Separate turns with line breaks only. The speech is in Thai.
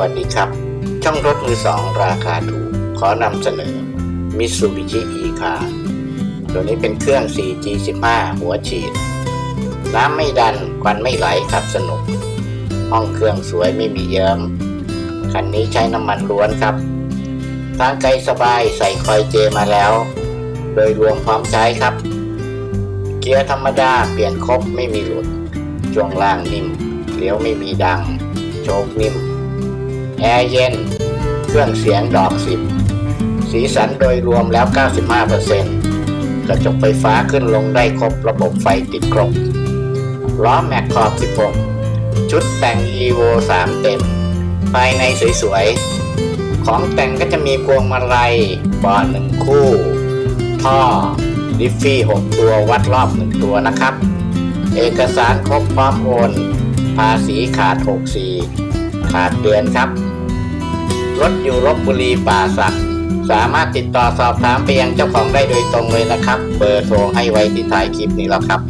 วัสดีครับ ช่องรถมือสองราคาถูก ขอนำเสนอ Mitsubishi e-car ตัวนี้เป็นเครื่อง 4G15 หัวฉีด น้ำไม่ดันควันไม่ไหลขับสนุก ห้องเครื่องสวยไม่มีเยิ้มคันนี้ใช้น้ำมันล้วนครับทางไกลสบายใส่คอยเจมาแล้ว โดยรวมพร้อมใช้ครับ เกียร์ธรรมดาเปลี่ยนครบไม่มีหลุดช่วงล่างนิ่มเลี้ยวไม่มีดัง โชคนิ่ม แอร์เย็น เครื่องเสียงดอกสิบ สีสันโดยรวมแล้ว 95%กระจกไฟฟ้าขึ้นลงได้ครบระบบไฟติดครบ ล้อแม็กขอบ 16 ชุดแต่ง EVO 3 เต็ม ภายในสวยๆ ของแต่งก็จะมีพวงมาลัยบาะหนึ่งคู่ ท่อดิฟฟี่6ตัววัดรอบ1ตัวนะครับ เอกสารครบพร้อมโอน ภาษีขาด 64 ขาดเดือนครับ รถอยู่ลบบุรีป่าสัก สามารถติดต่อสอบถามไปยังเจ้าของได้โดยตรงเลยนะครับ เบอร์โทรให้ไว้ที่ท้ายคลิปนี้แล้วครับ